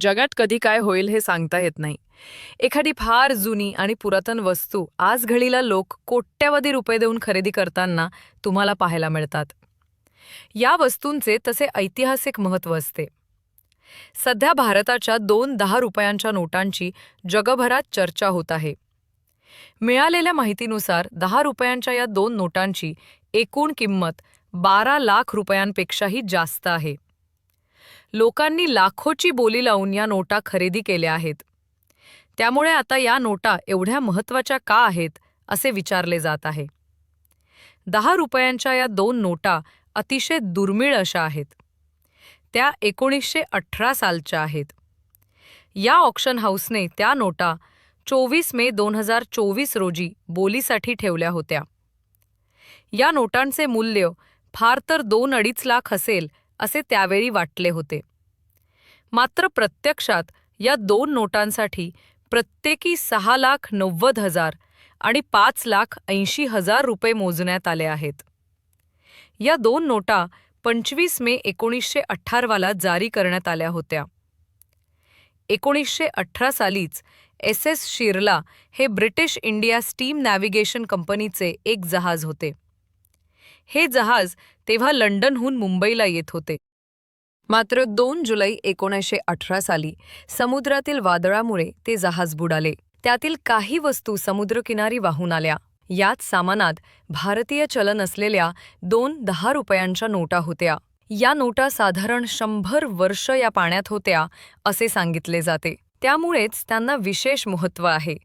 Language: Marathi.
जगात कधी काय होईल हे सांगता येत नाही. एखादी फार जुनी आणि पुरातन वस्तू आज घडीला लोक कोट्यवधी रुपये देऊन खरेदी करताना तुम्हाला पाहायला मिळतात. या वस्तूंचे तसे ऐतिहासिक महत्त्व असते. सध्या भारताच्या दोन दहा रुपयांच्या नोटांची जगभरात चर्चा होत आहे. मिळालेल्या माहितीनुसार दहा रुपयांच्या या दोन नोटांची एकूण किंमत बारा लाख रुपयांपेक्षाही जास्त आहे. लोकांनी लाखोची बोली लावून या नोटा खरेदी केल्या आहेत. त्यामुळे आता या नोटा एवढ्या महत्त्वाच्या का आहेत असे विचारले जात आहे. दहा रुपयांच्या या दोन नोटा अतिशय दुर्मिळ अशा आहेत. त्या एकोणीसशे अठरा सालच्या आहेत. या ऑक्शन हाऊसने त्या नोटा चोवीस मे दोन हजार चोवीस रोजी बोलीसाठी ठेवल्या होत्या. या नोटांचे मूल्य फार तर दोन अडीच लाख असेल असे त्यावेळी वाटले होते. मात्र प्रत्यक्षात या दोन नोटांसाठी प्रत्येकी सहा लाख नव्वद हजार आणि पाच लाख ऐंशी हजार रुपये मोजण्यात आले आहेत. या दोन नोटा पंचवीस मे एकोणीसशे अठ्ठारवाला जारी करण्यात आल्या होत्या. एकोणीसशे अठरा सालीच एस एस शिरला हे ब्रिटिश इंडिया स्टीम नॅव्हिगेशन कंपनीचे एक जहाज होते. हे जहाज तेव्हा लंडनहून मुंबईला येत होते. मात्र दोन जुलै एकोणीसशे अठरा साली समुद्रातील वादळामुळे ते जहाज बुडाले. त्यातील काही वस्तू समुद्रकिनारी वाहून आल्या. याच सामानात भारतीय चलन असलेल्या दोन दहा रुपयांच्या नोटा होत्या. या नोटा साधारण शंभर वर्ष या पाण्यात होत्या असे सांगितले जाते. त्यामुळेच त्यांना विशेष महत्त्व आहे.